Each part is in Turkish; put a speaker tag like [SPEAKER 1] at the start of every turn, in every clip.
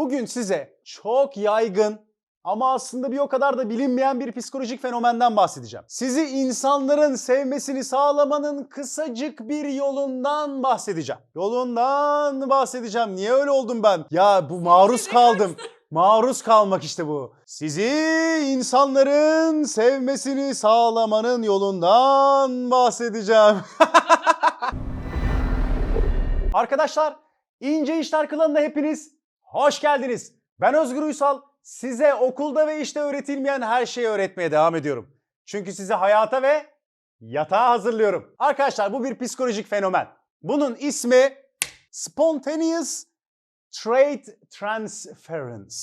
[SPEAKER 1] Bugün size çok yaygın ama aslında bir o kadar da bilinmeyen bir psikolojik fenomenden bahsedeceğim. Sizi insanların sevmesini sağlamanın kısacık bir yolundan bahsedeceğim. Yolundan bahsedeceğim. Niye öyle oldum ben? Ya bu maruz kaldım. Maruz kalmak işte bu. Sizi insanların sevmesini sağlamanın yolundan bahsedeceğim. Arkadaşlar, İnce İşler Klanı'na hepiniz hoş geldiniz. Ben Özgür Uysal. Size okulda ve işte öğretilmeyen her şeyi öğretmeye devam ediyorum. Çünkü sizi hayata ve yatağa hazırlıyorum. Arkadaşlar bu bir psikolojik fenomen. Bunun ismi Spontaneous Trait Transference.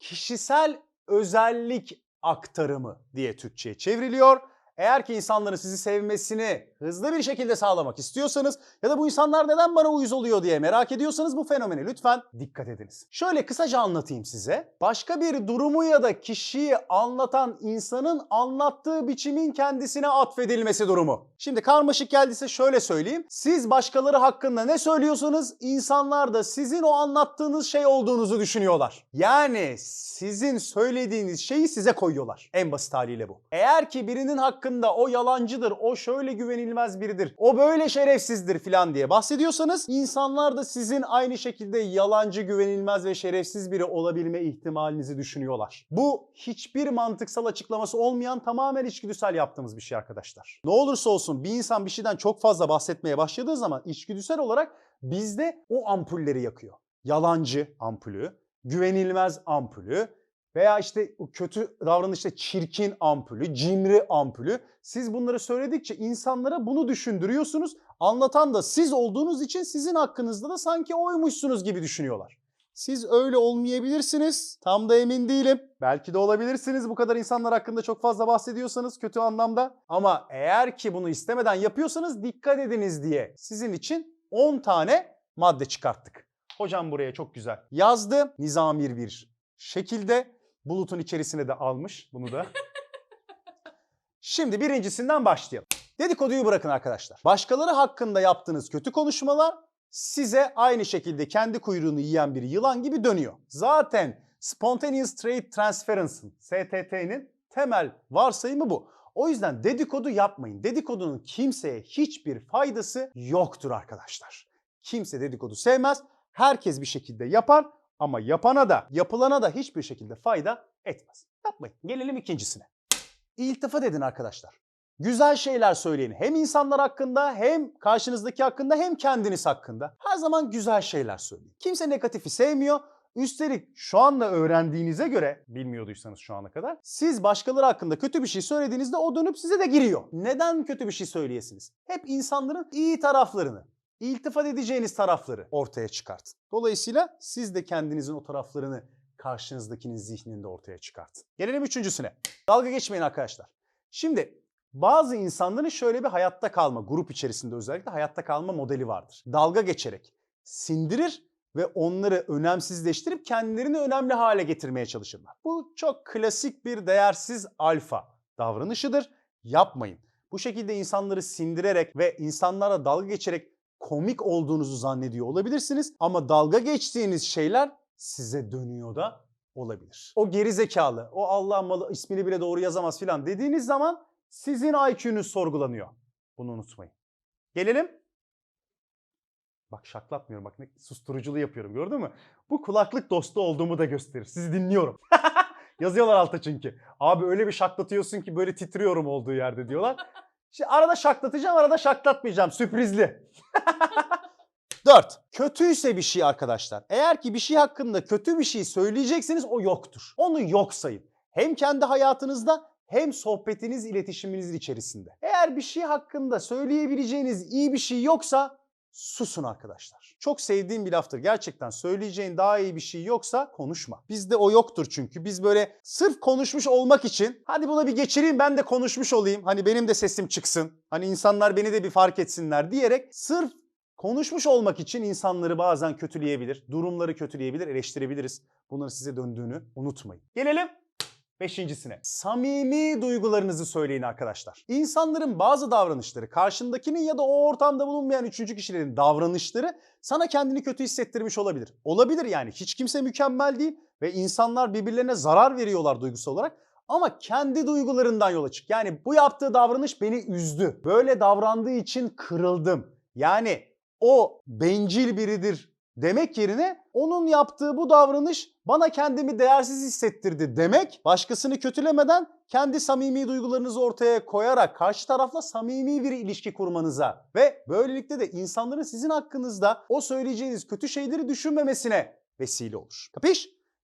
[SPEAKER 1] Kişisel özellik aktarımı diye Türkçe'ye çevriliyor. Eğer ki insanların sizi sevmesini hızlı bir şekilde sağlamak istiyorsanız ya da bu insanlar neden bana uyuz oluyor diye merak ediyorsanız bu fenomene lütfen dikkat ediniz. Şöyle kısaca anlatayım size. Başka bir durumu ya da kişiyi anlatan insanın anlattığı biçimin kendisine atfedilmesi durumu. Şimdi karmaşık geldiyse şöyle söyleyeyim. Siz başkaları hakkında ne söylüyorsanız insanlar da sizin o anlattığınız şey olduğunuzu düşünüyorlar. Yani sizin söylediğiniz şeyi size koyuyorlar. En basit haliyle bu. Eğer ki birinin hakkında o yalancıdır, o şöyle güvenilmez biridir, o böyle şerefsizdir filan diye bahsediyorsanız insanlar da sizin aynı şekilde yalancı, güvenilmez ve şerefsiz biri olabilme ihtimalinizi düşünüyorlar. Bu hiçbir mantıksal açıklaması olmayan tamamen içgüdüsel yaptığımız bir şey arkadaşlar. Ne olursa olsun bir insan bir şeyden çok fazla bahsetmeye başladığı zaman içgüdüsel olarak bizde o ampulleri yakıyor. Yalancı ampulü, güvenilmez ampulü, veya işte o kötü davranışta çirkin ampulü, cimri ampulü. Siz bunları söyledikçe insanlara bunu düşündürüyorsunuz. Anlatan da siz olduğunuz için sizin hakkınızda da sanki oymuşsunuz gibi düşünüyorlar. Siz öyle olmayabilirsiniz. Tam da emin değilim. Belki de olabilirsiniz bu kadar insanlar hakkında çok fazla bahsediyorsanız kötü anlamda. Ama eğer ki bunu istemeden yapıyorsanız dikkat ediniz diye sizin için 10 tane madde çıkarttık. Hocam buraya çok güzel yazdı. Nizamir bir şekilde bulutun içerisine de almış bunu da. Şimdi birincisinden başlayalım. Dedikoduyu bırakın arkadaşlar. Başkaları hakkında yaptığınız kötü konuşmalar size aynı şekilde kendi kuyruğunu yiyen bir yılan gibi dönüyor. Zaten Spontaneous Trait Transference'ın, STT'nin temel varsayımı bu. O yüzden dedikodu yapmayın. Dedikodunun kimseye hiçbir faydası yoktur arkadaşlar. Kimse dedikodu sevmez. Herkes bir şekilde yapar ama yapana da yapılana da hiçbir şekilde fayda etmez. Yapmayın. Gelelim ikincisine. İltifat edin arkadaşlar. Güzel şeyler söyleyin. Hem insanlar hakkında hem karşınızdaki hakkında hem kendiniz hakkında. Her zaman güzel şeyler söyleyin. Kimse negatifi sevmiyor. Üstelik şu anda öğrendiğinize göre, bilmiyorduysanız şu ana kadar, siz başkaları hakkında kötü bir şey söylediğinizde o dönüp size de giriyor. Neden kötü bir şey söyleyesiniz? Hep insanların iyi taraflarını, iltifat edeceğiniz tarafları ortaya çıkartın. Dolayısıyla siz de kendinizin o taraflarını karşınızdakinin zihninde ortaya çıkartın. Gelelim üçüncüsüne. Dalga geçmeyin arkadaşlar. Şimdi bazı insanların şöyle bir hayatta kalma, grup içerisinde özellikle hayatta kalma modeli vardır. Dalga geçerek sindirir ve onları önemsizleştirip kendilerini önemli hale getirmeye çalışırlar. Bu çok klasik bir değersiz alfa davranışıdır. Yapmayın. Bu şekilde insanları sindirerek ve insanlara dalga geçerek komik olduğunuzu zannediyor olabilirsiniz ama dalga geçtiğiniz şeyler size dönüyor da olabilir. O geri zekalı, o Allah malı ismini bile doğru yazamaz filan dediğiniz zaman sizin IQ'nuz sorgulanıyor. Bunu unutmayın. Gelelim. Bak şaklatmıyorum bak ne susturuculu yapıyorum gördün mü? Bu kulaklık dostu olduğumu da gösterir. Sizi dinliyorum. Yazıyorlar alta çünkü. Abi öyle bir şaklatıyorsun ki böyle titriyorum olduğu yerde diyorlar. Şimdi arada şaklatacağım arada şaklatmayacağım sürprizli. 4. Kötüyse bir şey arkadaşlar. Eğer ki bir şey hakkında kötü bir şey söyleyecekseniz o yoktur. Onu yok sayın. Hem kendi hayatınızda hem sohbetiniz, iletişiminiz içerisinde. Eğer bir şey hakkında söyleyebileceğiniz iyi bir şey yoksa susun arkadaşlar. Çok sevdiğim bir laftır. Gerçekten söyleyeceğin daha iyi bir şey yoksa konuşma. Bizde o yoktur çünkü. Biz böyle sırf konuşmuş olmak için hadi buna bir geçireyim ben de konuşmuş olayım. Hani benim de sesim çıksın. Hani insanlar beni de bir fark etsinler diyerek sırf konuşmuş olmak için insanları bazen kötüleyebilir. Durumları kötüleyebilir, eleştirebiliriz. Bunların size döndüğünü unutmayın. Gelelim Beşincisine. Samimi duygularınızı söyleyin arkadaşlar. İnsanların bazı davranışları, karşındakinin ya da o ortamda bulunmayan üçüncü kişilerin davranışları sana kendini kötü hissettirmiş olabilir. Olabilir yani. Hiç kimse mükemmel değil ve insanlar birbirlerine zarar veriyorlar duygusal olarak. Ama kendi duygularından yola çık. Yani bu yaptığı davranış beni üzdü. Böyle davrandığı için kırıldım. Yani o bencil biridir demek yerine onun yaptığı bu davranış bana kendimi değersiz hissettirdi demek başkasını kötülemeden kendi samimi duygularınızı ortaya koyarak karşı tarafla samimi bir ilişki kurmanıza ve böylelikle de insanların sizin hakkınızda o söyleyeceğiniz kötü şeyleri düşünmemesine vesile olur. Kapış?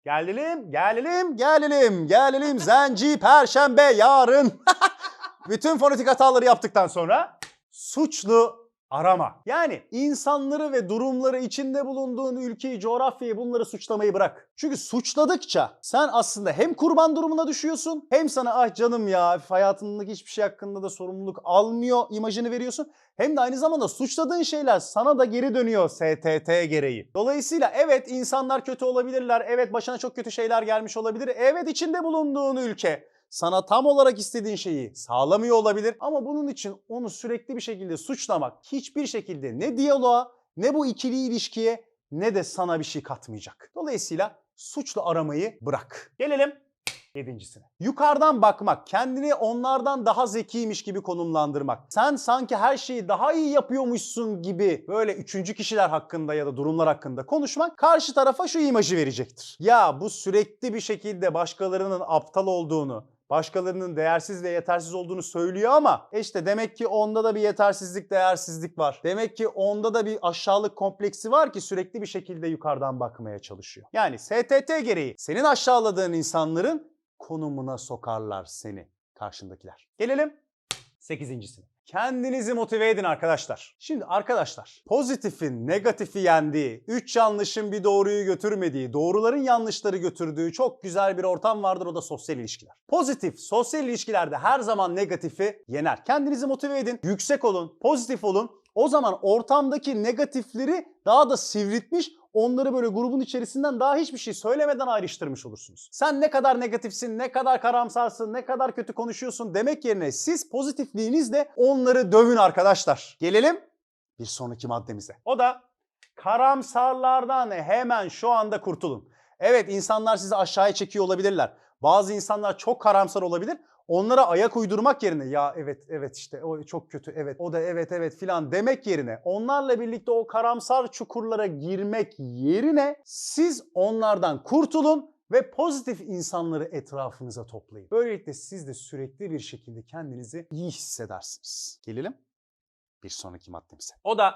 [SPEAKER 1] Gelelim, gelelim, gelelim, gelelim. Zenci, perşembe, yarın. Bütün fonetik hataları yaptıktan sonra suçlu arama. Yani insanları ve durumları içinde bulunduğun ülkeyi, coğrafyayı bunları suçlamayı bırak. Çünkü suçladıkça sen aslında hem kurban durumuna düşüyorsun hem sana ah canım ya hayatındaki hiçbir şey hakkında da sorumluluk almıyor imajını veriyorsun. Hem de aynı zamanda suçladığın şeyler sana da geri dönüyor STT gereği. Dolayısıyla evet insanlar kötü olabilirler. Evet başına çok kötü şeyler gelmiş olabilir. Evet içinde bulunduğun ülke sana tam olarak istediğin şeyi sağlamıyor olabilir ama bunun için onu sürekli bir şekilde suçlamak hiçbir şekilde ne diyaloğa ne bu ikili ilişkiye ne de sana bir şey katmayacak. Dolayısıyla suçlu aramayı bırak. Gelelim Yedincisine. Yukarıdan bakmak, kendini onlardan daha zekiymiş gibi konumlandırmak. Sen sanki her şeyi daha iyi yapıyormuşsun gibi böyle üçüncü kişiler hakkında ya da durumlar hakkında konuşmak karşı tarafa şu imajı verecektir. Ya bu sürekli bir şekilde başkalarının aptal olduğunu, başkalarının değersiz ve yetersiz olduğunu söylüyor ama işte demek ki onda da bir yetersizlik, değersizlik var. Demek ki onda da bir aşağılık kompleksi var ki sürekli bir şekilde yukarıdan bakmaya çalışıyor. Yani STT gereği senin aşağıladığın insanların konumuna sokarlar seni karşındakiler. Gelelim sekizincisine. Kendinizi motive edin arkadaşlar. Şimdi arkadaşlar pozitifin negatifi yendiği, üç yanlışın bir doğruyu götürmediği, doğruların yanlışları götürdüğü çok güzel bir ortam vardır o da sosyal ilişkiler. Pozitif sosyal ilişkilerde her zaman negatifi yener. Kendinizi motive edin, yüksek olun, pozitif olun. O zaman ortamdaki negatifleri daha da sivritmiş, onları böyle grubun içerisinden daha hiçbir şey söylemeden ayrıştırmış olursunuz. Sen ne kadar negatifsin, ne kadar karamsarsın, ne kadar kötü konuşuyorsun demek yerine siz pozitifliğinizle onları dövün arkadaşlar. Gelelim bir sonraki maddemize. O da karamsarlardan hemen şu anda kurtulun. Evet insanlar sizi aşağıya çekiyor olabilirler. Bazı insanlar çok karamsar olabilir. Onlara ayak uydurmak yerine ya evet evet işte o çok kötü evet o da evet evet filan demek yerine onlarla birlikte o karamsar çukurlara girmek yerine siz onlardan kurtulun ve pozitif insanları etrafınıza toplayın. Böylelikle siz de sürekli bir şekilde kendinizi iyi hissedersiniz. Gelelim bir sonraki maddemize. O da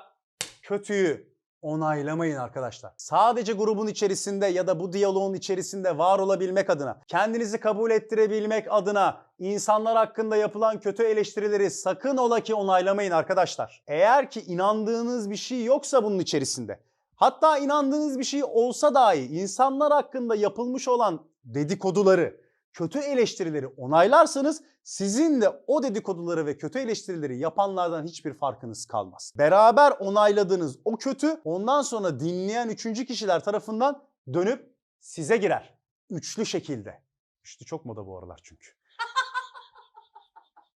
[SPEAKER 1] kötüyü onaylamayın arkadaşlar. Sadece grubun içerisinde ya da bu diyaloğun içerisinde var olabilmek adına, kendinizi kabul ettirebilmek adına insanlar hakkında yapılan kötü eleştirileri sakın ola ki onaylamayın arkadaşlar. Eğer ki inandığınız bir şey yoksa bunun içerisinde, hatta inandığınız bir şey olsa dahi insanlar hakkında yapılmış olan dedikoduları, kötü eleştirileri onaylarsanız sizin de o dedikoduları ve kötü eleştirileri yapanlardan hiçbir farkınız kalmaz. Beraber onayladığınız o kötü ondan sonra dinleyen üçüncü kişiler tarafından dönüp size girer. Üçlü şekilde. Üçlü çok moda bu aralar çünkü.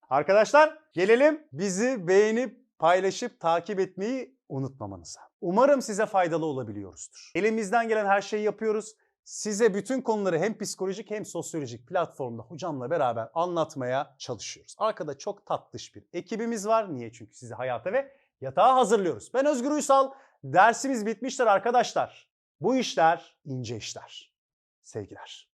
[SPEAKER 1] Arkadaşlar gelelim bizi beğenip paylaşıp takip etmeyi unutmamanıza. Umarım size faydalı olabiliyoruzdur. Elimizden gelen her şeyi yapıyoruz. Size bütün konuları hem psikolojik hem sosyolojik platformda hocamla beraber anlatmaya çalışıyoruz. Arkada çok tatlış bir ekibimiz var. Niye? Çünkü sizi hayata ve yatağa hazırlıyoruz. Ben Özgür Uysal. Dersimiz bitmiştir arkadaşlar. Bu işler ince işler. Sevgiler.